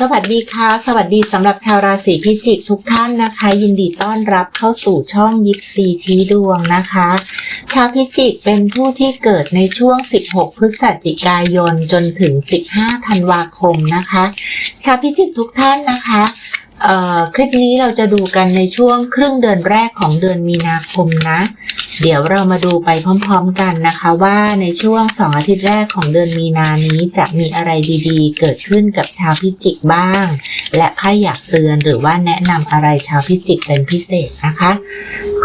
สวัสดีค่ะ สวัสดีสำหรับชาวราศีพิจิกทุกท่านนะคะ ยินดีต้อนรับเข้าสู่ช่องยิปซีชี้ดวงนะคะ ชาวพิจิกเป็นผู้ที่เกิดในช่วง 16 พฤศจิกายนจนถึง 15 ธันวาคมนะคะ ชาวพิจิกทุกท่านนะคะเอ่อคลิปนี้เราจะดูกันในช่วงครึ่งเดือนแรกของเดือนมีนาคมนะ เดี๋ยวเรามาดูไปพร้อมๆกันนะคะว่าในช่วง 2 อาทิตย์แรกของเดือนมีนานี้จะมีอะไรดีๆ เกิดขึ้นกับชาวพิจิกบ้าง และไพ่อยากเตือนหรือว่าแนะนำอะไรชาวพิจิกเป็นพิเศษนะคะ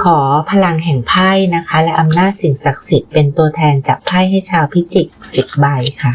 ขอพลังแห่งไพ่นะคะ และอำนาจสิ่งศักดิ์สิทธิ์เป็นตัวแทนจับไพ่ให้ชาวพิจิก 10 ใบค่ะ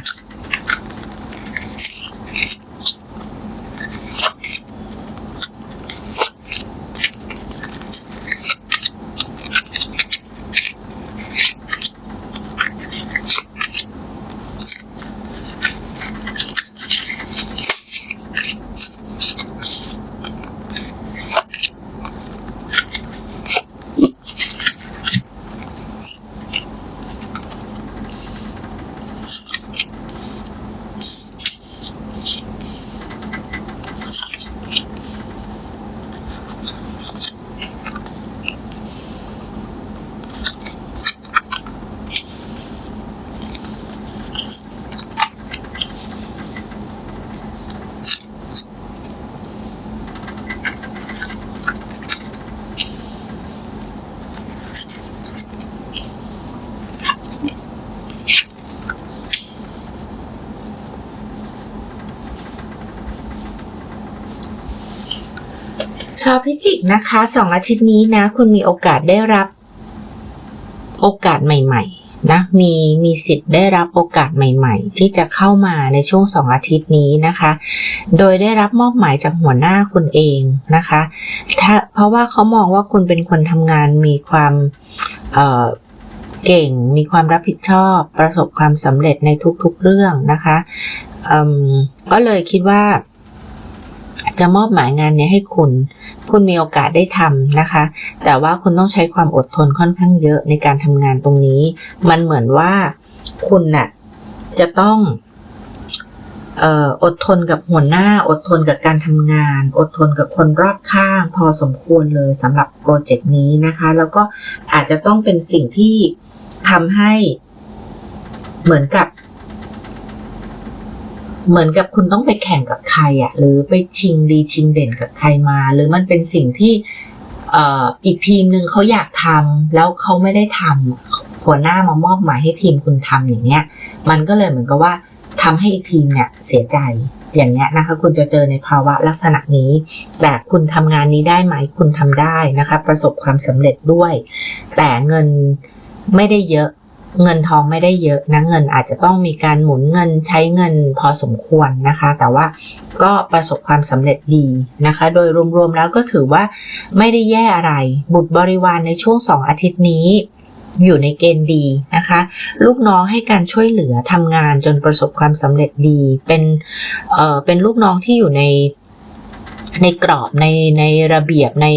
ชาวพิจิกนะคะสองอาทิตย์นี้นะ คุณมีโอกาสได้รับ โอกาสใหม่ ๆ นะ มีมีสิทธิ์ได้รับโอกาสใหม่ ๆ ที่จะเข้ามาในช่วงสองอาทิตย์นี้นะคะ โดยได้รับมอบหมายจากหัวหน้าคุณเองนะคะ ถ้าเพราะว่าเขามองว่าคุณเป็นคนทำงานมีความเเก่ง มีความรับผิดชอบ ประสบความสำเร็จในทุกๆเรื่องนะคะก็เลยคิดว่า จะมอบหมายงานนี้ให้คุณ คุณมีโอกาสได้ทำนะคะ แต่ว่าคุณต้องใช้ความอดทนค่อนข้างเยอะในการทำงานตรงนี้ มันเหมือนว่าคุณน่ะจะต้องเอ่ออดทนกับหัวหน้า อดทนกับการทำงาน อดทนกับคนรอบข้าง พอสมควรเลยสำหรับโปรเจกต์นี้นะคะ แล้วก็อาจจะต้องเป็นสิ่งที่ทำให้เหมือนกับ เหมือนกับคุณต้องไปแข่งกับใครอะ่ะ หรือไปชิงดีชิงเด่นกับใครมา หรือมันเป็นสิ่งที่เอออีกทีมหนึ่งเขาอยากทำแล้วเขาไม่ได้ทำหัวหน้ามามอบหมายให้ทีมคุณทำอย่างเงี้ย มันก็เลยเหมือนกับว่าทำให้อีกทีมเนี่ยเสียใจอย่างเงี้ยนะคะ คุณจะเจอในภาวะลักษณะนี้ แต่คุณทำงานนี้ได้ไหมคุณทำได้นะคะ ประสบความสำเร็จด้วย แต่เงินไม่ได้เยอะ เงินทองไม่ได้เยอะนะเงินอาจจะต้องมีการหมุนเงินใช้เงินพอสมควรนะคะ แต่ว่าก็ประสบความสำเร็จดีนะคะ โดยรวมๆแล้วก็ถือว่าไม่ได้แย่อะไร บุตรบริวารในช่วงสองอาทิตย์นี้อยู่ในเกณฑ์ดีนะคะ ลูกน้องให้การช่วยเหลือทำงานจนประสบความสำเร็จดี เป็นเอ่อเป็นลูกน้องที่อยู่ในในกรอบในในระเบียบใน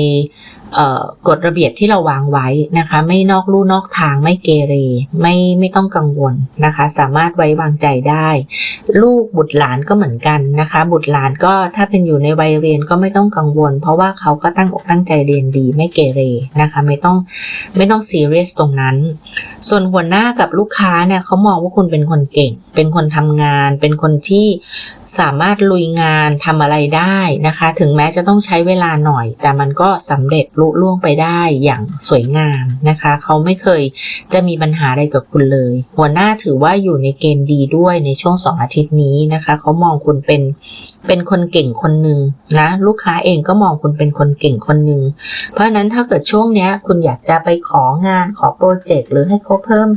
กฎระเบียบที่เราวางไว้นะคะ ไม่นอกลู่นอกทางไม่เกเร ไม่ไม่ต้องกังวลนะคะ สามารถไว้วางใจได้ ลูกบุตรหลานก็เหมือนกันนะคะ บุตรหลานก็ถ้าเป็นอยู่ในวัยเรียนก็ไม่ต้องกังวล เพราะว่าเขาก็ตั้งอกตั้งใจเรียนดีไม่เกเรนะคะ ไม่ต้องไม่ต้องซีเรียสตรงนั้น ส่วนหัวหน้ากับลูกค้าเนี่ยเขามองว่าคุณเป็นคนเก่ง เป็นคนทำงาน เป็นคนที่สามารถลุยงานทำอะไรได้นะคะ ถึงแม้จะต้องใช้เวลาหน่อย แต่มันก็สำเร็จลุล่วงไปได้อย่างสวยงามนะคะ เขาไม่เคยจะมีปัญหาอะไรกับคุณเลย หัวหน้าถือว่าอยู่ในเกณฑ์ดีด้วยในช่วงสองอาทิตย์นี้นะคะ เขามองคุณเป็นเป็นคนเก่งคนหนึ่งนะลูกค้าเองก็มองคุณเป็นคนเก่งคนหนึ่งเพราะฉะนั้นถ้าเกิดช่วงเนี้ยคุณอยากจะไปของานขอโปรเจกต์หรือให้เขาเพิ่ม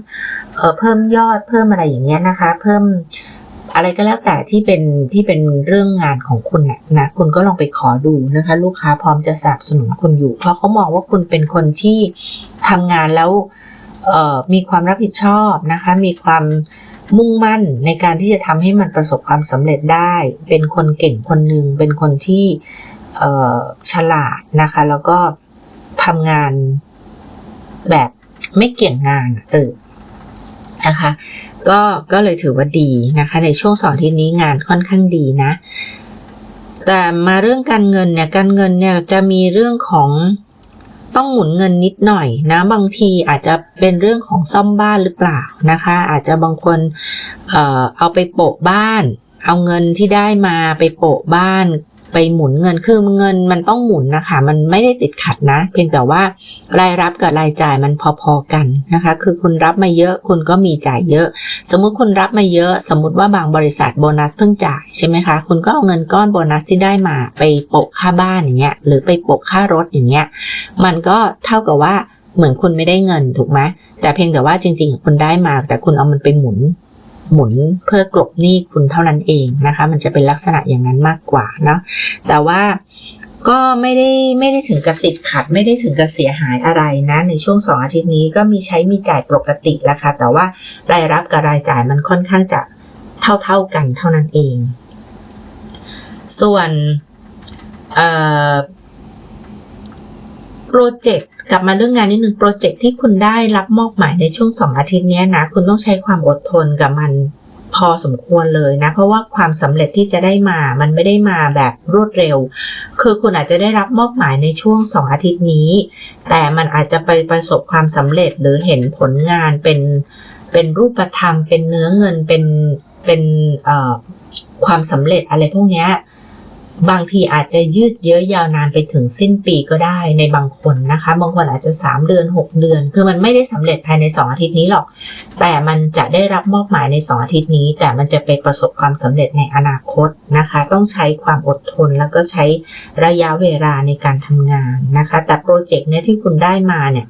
เอ่อเพิ่มยอดเพิ่มอะไรอย่างเงี้ยนะคะ เพิ่ม อะไรก็แล้วแต่ที่เป็นที่เป็นเรื่องงานของคุณนะนะคุณก็ลองไปขอดูนะคะ ลูกค้าพร้อมจะสนับสนุนคุณอยู่ เพราะเขามองว่าคุณเป็นคนที่ทำงานแล้วมีความรับผิดชอบนะคะ มีความมุ่งมั่นในการที่จะทำให้มันประสบความสำเร็จได้ เป็นคนเก่งคนหนึ่งเป็นคนที่ฉลาดนะคะ แล้วก็ทำงานแบบไม่เกี่ยงงานเออนะคะ ก็ก็เลยถือว่าดีนะคะ ในช่วงสองอที่นี้งานค่อนข้างดีนะ แต่มาเรื่องการเงินเนี่ยการเงินเนี่ยจะมีเรื่องของต้องหมุนเงินนิดหน่อยนะบางทีอาจจะเป็นเรื่องของซ่อมบ้านหรือเปล่านะคะ อาจจะบางคนเอ่อเอาไปโปะบ้าน เอาเงินที่ได้มาไปโปะบ้าน ไปหมุนเงินคือเงินมันต้องหมุนนะคะ มันไม่ได้ติดขัดนะ เพียงแต่ว่ารายรับกับรายจ่ายมันพอๆกันนะคะ คือคุณรับมาเยอะคุณก็มีจ่ายเยอะ สมมุติคุณรับมาเยอะ สมมุติว่าบางบริษัทโบนัสเพิ่งจ่ายใช่ไหมคะคุณก็เอาเงินก้อนโบนัสที่ได้มาไปโปะค่าบ้านอย่างเงี้ยหรือไปโปะค่ารถอย่างเงี้ยมันก็เท่ากับว่าเหมือนคุณไม่ได้เงินถูกไหมแต่เพียงแต่ว่าจริงๆคุณได้มา แต่คุณเอามันไปหมุน หมุนเพื่อกลบหนี้คุณเท่านั้นเองนะคะ มันจะเป็นลักษณะอย่างนั้นมากกว่าเนาะแต่ว่าก็ไม่ได้ไม่ได้ถึงกับติดขัด ไม่ได้ถึงกับเสียหายอะไรนะ ในช่วงสองอาทิตย์นี้ก็มีใช้มีจ่ายปกติแล้วค่ะ แต่ว่ารายรับกับรายจ่ายมันค่อนข้างจะเท่าๆกันเท่านั้นเอง ส่วนโปรเจกต์ กลับมาเรื่องงานนิดนึงโปรเจกต์ที่คุณได้รับมอบหมายในช่วงสองอาทิตย์นี้นะ คุณต้องใช้ความอดทนกับมันพอสมควรเลยนะ เพราะว่าความสำเร็จที่จะได้มา มันไม่ได้มาแบบรวดเร็ว คือคุณอาจจะได้รับมอบหมายในช่วงสองอาทิตย์นี้ แต่มันอาจจะไปประสบความสำเร็จหรือเห็นผลงานเป็นเป็นรูปธรรม เป็นเนื้อเงินเป็นเป็นความสำเร็จอะไรพวกนี้ บางทีอาจจะยืดเยื้อยาวนานไปถึงสิ้นปีก็ได้ในบางคนนะคะ บางคนอาจจะ 3 เดือน 6 เดือน คือมันไม่ได้สำเร็จภายใน 2 อาทิตย์นี้หรอก แต่มันจะได้รับมอบหมายใน 2 อาทิตย์นี้ แต่มันจะไปประสบความสำเร็จในอนาคตนะคะ ต้องใช้ความอดทนแล้วก็ใช้ระยะเวลาในการทำงานนะคะ แต่โปรเจกต์เนี้ยที่คุณได้มาเนี่ย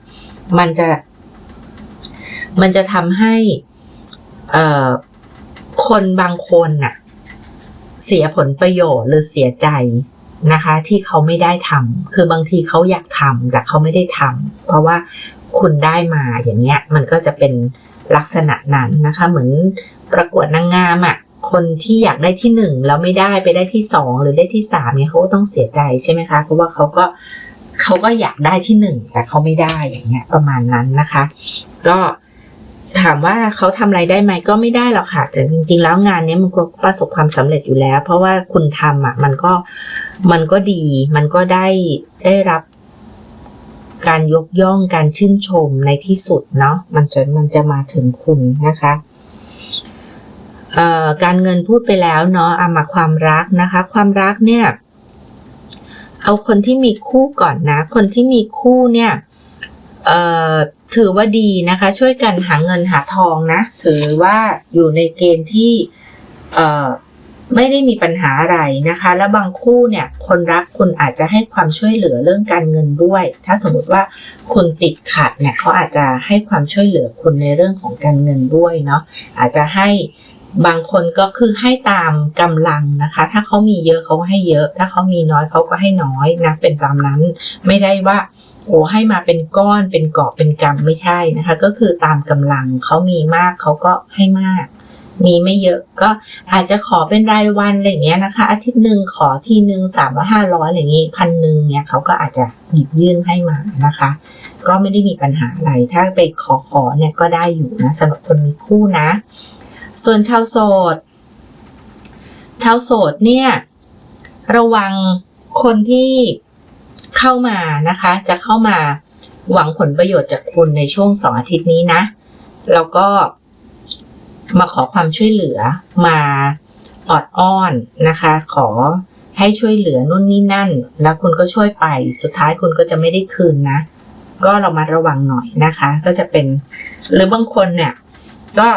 มันจะ มันจะทำให้คนบางคนน่ะ เสียผลประโยชน์หรือเสียใจนะคะ ที่เขาไม่ได้ทำคือบางทีเขาอยากทำแต่เขาไม่ได้ทำเพราะว่าคุณได้มาอย่างเงี้ยมันก็จะเป็นลักษณะนั้นนะคะ เหมือนประกวดนางงามอะ่ะคนที่อยากได้ที่หนึ่งแล้วไม่ได้ไปได้ที่สองหรือได้ที่สามเนี่ยเขาก็ต้องเสียใจใช่ไหมคะเพราะว่าเขาก็เขาก็อยากได้ที่หนึ่งแต่เขาไม่ได้อย่างเงี้ยประมาณนั้นนะคะ ก็ ถามว่าเขาทำอะไรได้ไหมก็ไม่ได้หรอกค่ะแต่จริง ๆ แล้วงานนี้มันก็ประสบความสำเร็จอยู่แล้ว เพราะว่าคุณทำอะมันก็มันก็ดี มันก็ได้ได้รับการยกย่องการชื่นชมในที่สุดเนาะมันจะมันจะมาถึงคุณนะคะการเงินพูดไปแล้วเนาะเอามาความรักนะคะ ความรักเนี่ย เอาคนที่มีคู่ก่อนนะ คนที่มีคู่เนี่ย ถือว่าดีนะคะ ช่วยกันหาเงินหาทองนะ ถือว่าอยู่ในเกณฑ์ที่ไม่ได้มีปัญหาอะไรนะคะ แล้วบางคู่เนี่ยคนรักคุณอาจจะให้ความช่วยเหลือเรื่องการเงินด้วย ถ้าสมมติว่าคุณติดขัดเนี่ยเขาอาจจะให้ความช่วยเหลือคุณในเรื่องของการเงินด้วยเนาะอาจจะให้บางคนก็คือให้ตามกำลังนะคะ ถ้าเขามีเยอะเขาก็ให้เยอะ ถ้าเขามีน้อยเขาก็ให้น้อยนะเป็นตามนั้น ไม่ได้ว่า โอ้ให้มาเป็นก้อนเป็นกอบเป็นกำไม่ใช่นะคะ ก็คือตามกำลังเขามีมากเขาก็ให้มาก มีไม่เยอะก็อาจจะขอเป็นรายวันอะไรเงี้ยนะคะ อาทิตย์หนึ่งขอทีหนึ่งสามร้อยห้าร้อยอะไรเงี้พันหนึ่งเนี่ยเขาก็อาจจะหยิบยื่นให้มานะคะ ก็ไม่ได้มีปัญหาอะไรถ้าไปขอขอเนี่ยก็ได้อยู่นะสำหรับคนมีคู่นะ ส่วนชาวโสดชาวโสดเนี่ย ระวังคนที่ เข้ามานะคะ จะเข้ามาหวังผลประโยชน์จากคุณในช่วงสองอาทิตย์นี้นะ แล้วก็มาขอความช่วยเหลือมาออดอ้อนนะคะ ขอให้ช่วยเหลือนู่นนี่นั่น แล้วคุณก็ช่วยไปสุดท้ายคุณก็จะไม่ได้คืนนะ ก็เรามาระวังหน่อยนะคะ ก็จะเป็นหรือบางคนเนี่ย ก็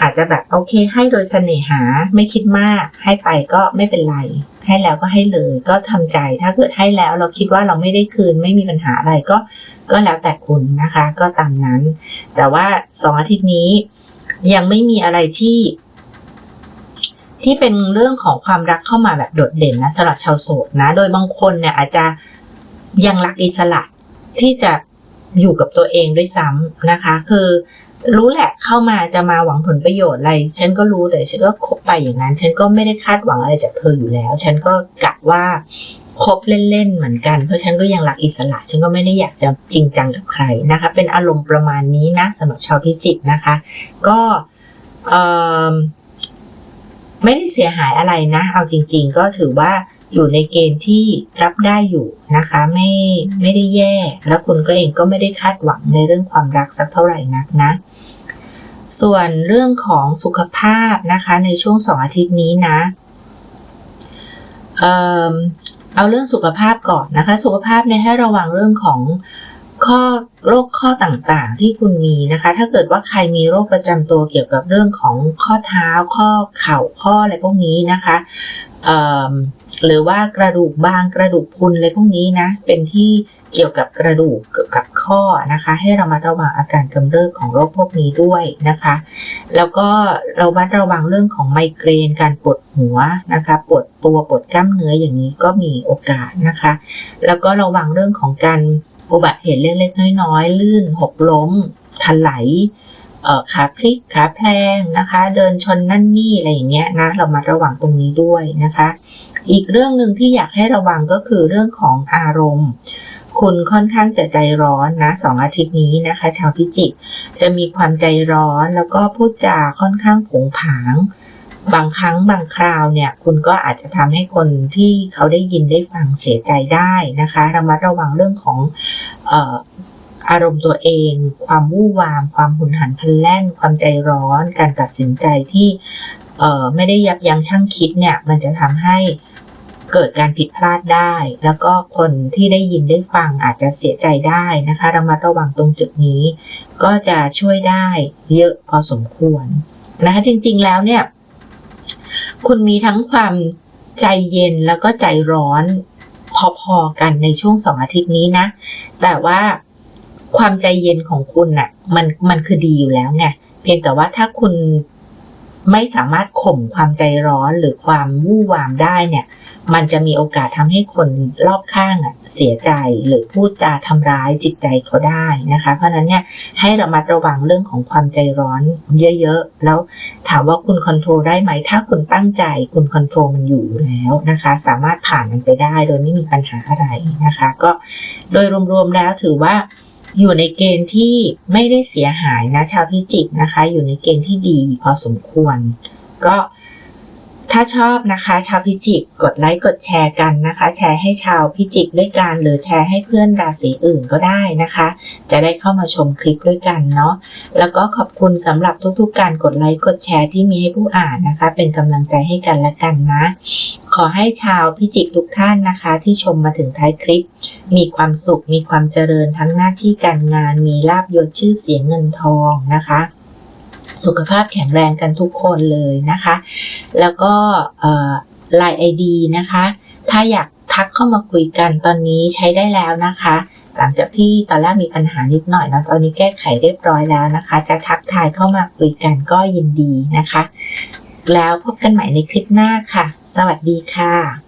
อาจจะแบบโอเคให้โดยเสน่หาไม่คิดมากให้ไปก็ไม่เป็นไร ให้แล้วก็ให้เลย ก็ทำใจถ้าเกิดให้แล้วเราคิดว่าเราไม่ได้คืนไม่มีปัญหาอะไรก็ก็แล้วแต่คุณนะคะ ก็ตามนั้น แต่ว่าสองอาทิตย์นี้ยังไม่มีอะไรที่ที่เป็นเรื่องของความรักเข้ามาแบบโดดเด่นนะสำหรับชาวโสดนะ โดยบางคนเนี่ยอาจจะยังรักอิสระที่จะอยู่กับตัวเองด้วยซ้ำนะคะ คือ รู้แหละเข้ามาจะมาหวังผลประโยชน์อะไร ฉันก็รู้แต่ฉันก็คบไปอย่างนั้น ฉันก็ไม่ได้คาดหวังอะไรจากเธออยู่แล้ว ฉันก็กะว่าคบเล่นๆเหมือนกัน เพราะฉันก็ยังรักอิสระ ฉันก็ไม่ได้อยากจะจริงจังกับใครนะคะ เป็นอารมณ์ประมาณนี้นะสำหรับชาวพิจิกนะคะ ก็ไม่ได้เสียหายอะไรนะ เอาจริง ๆ ก็ถือว่าอยู่ในเกณฑ์ที่รับได้อยู่นะคะ ไม่ไม่ได้แย่ แล้วคุณก็เองก็ไม่ได้คาดหวังในเรื่องความรักสักเท่าไหร่นักนะ ส่วนเรื่องของสุขภาพนะคะในช่วงสองอาทิตย์นี้นะเอ่อเอาเรื่องสุขภาพก่อนนะคะ สุขภาพเนี่ยให้ระวังเรื่องของข้อโรคข้อต่างๆที่คุณมีนะคะ ถ้าเกิดว่าใครมีโรคประจำตัวเกี่ยวกับเรื่องของข้อเท้าข้อเข่าข้ออะไรพวกนี้นะคะเอ่อหรือว่ากระดูกบางกระดูกพุนอะไรพวกนี้นะเป็นที่ เกี่ยวกับกระดูกเกี่ยวกับข้อนะคะ ให้เรามาระวังอาการกำเริบของโรคพวกนี้ด้วยนะคะ แล้วก็เราบัดระวังเรื่องของไมเกรนการปวดหัวนะคะปวดตัวปวดกล้ามเนื้ออย่างนี้ก็มีโอกาสนะคะ แล้วก็ระวังเรื่องของการอุบัติเหตุเล็กๆน้อยๆ ลื่นหกล้มถลายเอ่อขาพลิกขาแพลงนะคะ เดินชนนั่นนี่อะไรอย่างเงี้ยนะเรามาระวังตรงนี้ด้วยนะคะ อีกเรื่องหนึ่งที่อยากให้ระวังก็คือเรื่องของอารมณ์ คุณค่อนข้างจะใจร้อนนะสองอาทิตย์นี้นะคะ ชาวพิจิกจะมีความใจร้อนแล้วก็พูดจาค่อนข้างผงผาง บางครั้งบางคราวเนี่ย คุณก็อาจจะทำให้คนที่เขาได้ยินได้ฟังเสียใจได้นะคะระมัดระวังเรื่องของออารมณ์ตัวเอง ความวู่วาม ความหุนหันพลันแล่น ความใจร้อน การตัดสินใจที่ไม่ได้ยับยั้งชั่งคิดเนี่ย มันจะทำให้ เกิดการผิดพลาดได้ แล้วก็คนที่ได้ยินได้ฟังอาจจะเสียใจได้นะคะระมัดระวังตรงจุดนี้ ก็จะช่วยได้เยอะพอสมควรนะคะจริงๆแล้วเนี่ย คุณมีทั้งความใจเย็นแล้วก็ใจร้อนพอๆกันในช่วงสองอาทิตย์นี้นะ แต่ว่าความใจเย็นของคุณน่ะมันมันคือดีอยู่แล้วไงเพียงแต่ว่าถ้าคุณ ไม่สามารถข่มความใจร้อนหรือความวู่วามได้เนี่ย มันจะมีโอกาสทำให้คนรอบข้างอะเสียใจหรือพูดจาทำร้ายจิตใจเขาได้นะคะ เพราะนั้นเนี่ยให้ระมัดระวังเรื่องของความใจร้อนเยอะๆ แล้วถามว่าคุณคอนโทรลได้ไหม ถ้าคุณตั้งใจคุณคอนโทรลมันอยู่แล้วนะคะ สามารถผ่านมันไปได้โดยไม่มีปัญหาอะไรนะคะ ก็โดยรวมๆแล้วถือว่า อยู่ในเกณฑ์ที่ไม่ได้เสียหายนะชาวพิจิกนะคะ อยู่ในเกณฑ์ที่ดีพอสมควร ก็ ถ้าชอบนะคะ ชาวพิจิกกดไลค์กดแชร์กันนะคะ แชร์ให้ชาวพิจิกด้วยกัน หรือแชร์ให้เพื่อนราศีอื่นก็ได้นะคะ จะได้เข้ามาชมคลิปด้วยกันเนาะแล้วก็ขอบคุณสำหรับทุกๆ การกดไลค์กดแชร์ที่มีให้ผู้อ่านนะคะ เป็นกำลังใจให้กันและกันนะ ขอให้ชาวพิจิกทุกท่านนะคะ ที่ชมมาถึงท้ายคลิป มีความสุขมีความเจริญทั้งหน้าที่การงาน มีลาบยศชื่อเสียงเงินทองนะคะ สุขภาพแข็งแรงกันทุกคนเลยนะคะ แล้วก็ไลน์ไอดีนะคะ ถ้าอยากทักเข้ามาคุยกันตอนนี้ใช้ได้แล้วนะคะ หลังจากที่ตอนแรกมีปัญหานิดหน่อยนะตอนนี้แก้ไขเรียบร้อยแล้วนะคะ จะทักทายเข้ามาคุยกันก็ยินดีนะคะ แล้วพบกันใหม่ในคลิปหน้าค่ะ สวัสดีค่ะ